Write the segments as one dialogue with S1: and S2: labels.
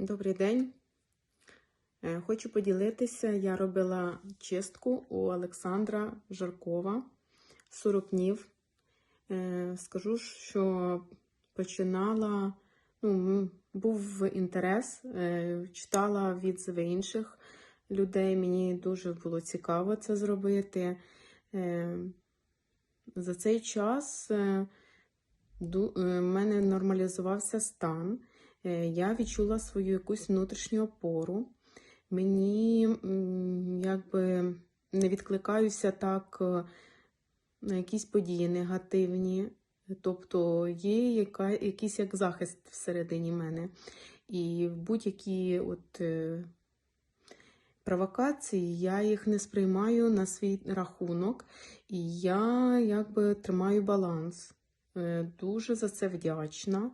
S1: Добрий день. Е, Хочу поділитися. Я робила чистку у Олександра Жаркова 40 днів. Е, Скажу, що починала, ну, був інтерес, е, читала відзиви інших людей. Мені дуже було цікаво це зробити. За цей час в мене нормалізувався стан. Е, Я відчула свою якусь внутрішню опору. Мені якби не відкликаюся так е, на якісь події негативні. Тобто є яка, якийсь як захист всередині мене. І будь-які от, е, провокації я їх не сприймаю на свій рахунок, і я якби тримаю баланс. Дуже за це вдячна.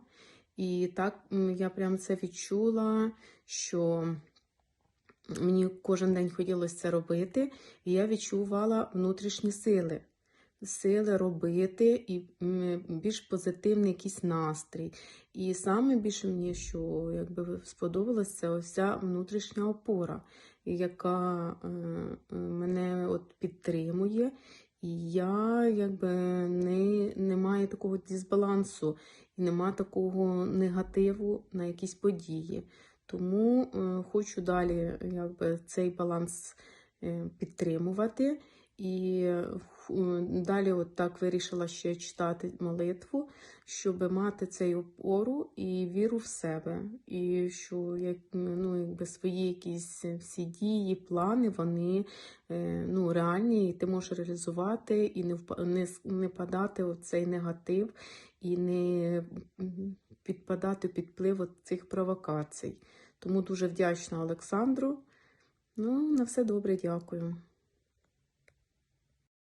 S1: І так я прям це відчула, що мені кожен день хотілося це робити, і я відчувала внутрішні сили. Сили робити і більш позитивний якийсь настрій. І саме більше мені, що якби сподобалось, це ось ця внутрішня опора, яка е, мене от підтримує. Я якби не, не маю такого дисбалансу і немає такого негативу на якісь події. Тому е, хочу далі якби, цей баланс е, підтримувати. І е, далі от так вирішила ще читати молитву, щоб мати цей опору і віру в себе. І що як, ну, якби свої якісь всі дії, плани, вони е, ну, реальні, і ти можеш реалізувати і не, не, не падати в цей негатив, і не підпадати під вплив цих провокацій. Тому дуже вдячна Олександру. Ну, на все добре, дякую.